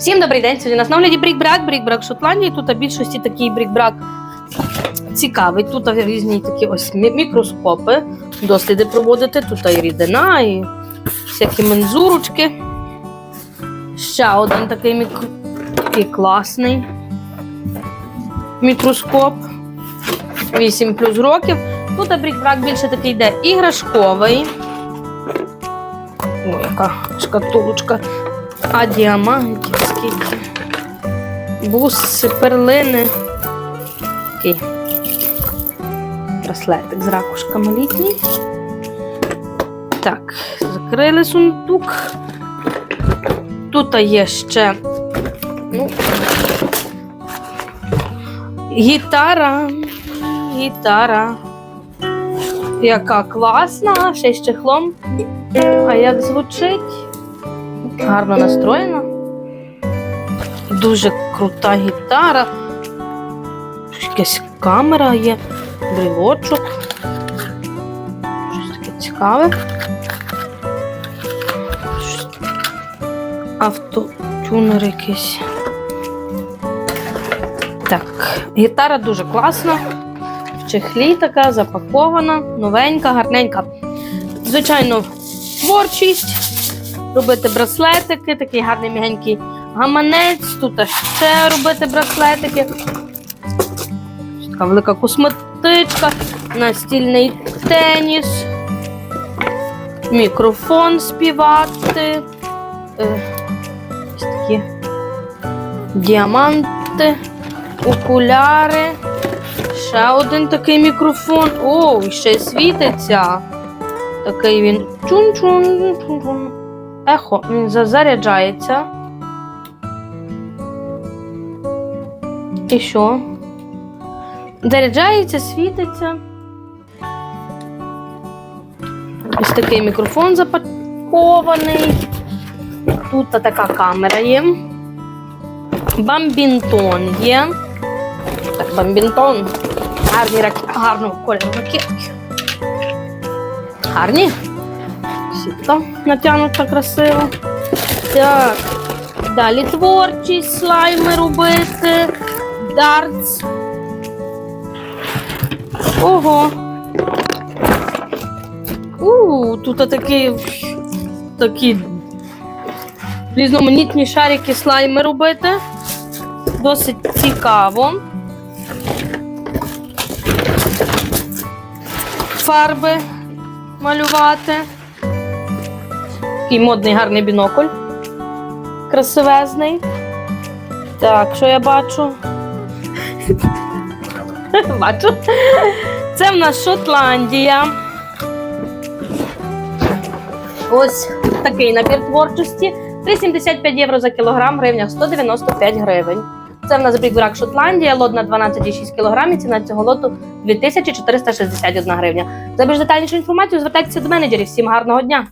Всім добрий день. Сьогодні у нас на огляді брік-брак, брік-брак Шотландії. Тут в більшості такий брік-брак цікавий. Тут різні такі ось мікроскопи, досліди проводити. Тут і рідина, і всякі мензурочки. Ще один такий, мікро... такий класний мікроскоп. 8 плюс років. Тут брік-брак більше такий йде іграшковий. Ой, яка шкатулочка. А діамантів скільки. Буси, перлини. Такий браслетик з ракушками літній. Так, закрили сундук. Тут є ще ну, гітара. Гітара. Яка класна, ще з чехлом. А як звучить? Гарно настроєна. Дуже крута гітара. Якась камера є, брелочок. Щось таке цікаве. Автотюнер якийсь. Так, гітара дуже класна. В чехлі така запакована, новенька, гарненька. Звичайно, творчість робити браслетики, такий гарний мігенький гаманець. Тут ще робити браслетики. Така велика косметичка, настільний теніс, мікрофон співати. е, Ось такі діаманти, окуляри. Ще один такий мікрофон. О, ще світиться. Такий він чун-чун, чун-чун. Ехо, він за- заряджається. І що? Заряджається, світиться. Ось такий мікрофон запакований. Тут така камера є. Бамбінтон є. Так, бамбінтон. Гарні рак... гарного кольору ракетки. Гарні. Сітка натягнута красиво. Так. Далі творчість, слайми робити. Дартс. Ого. У, тут такі, такі різноманітні шарики слайми робити. Досить цікаво. Фарби малювати. Такий модний гарний бінокль. Красивезний. Так, що я бачу? бачу. Це в нас Шотландія. Ось такий набір творчості. 3,75 євро за кілограм, в гривнях 195 гривень. Це в нас брік-брак Шотландія, лот на 12,6 кг, ціна цього лоту 2461 гривня. За більш детальнішу інформацію звертайтеся до менеджерів. Всім гарного дня!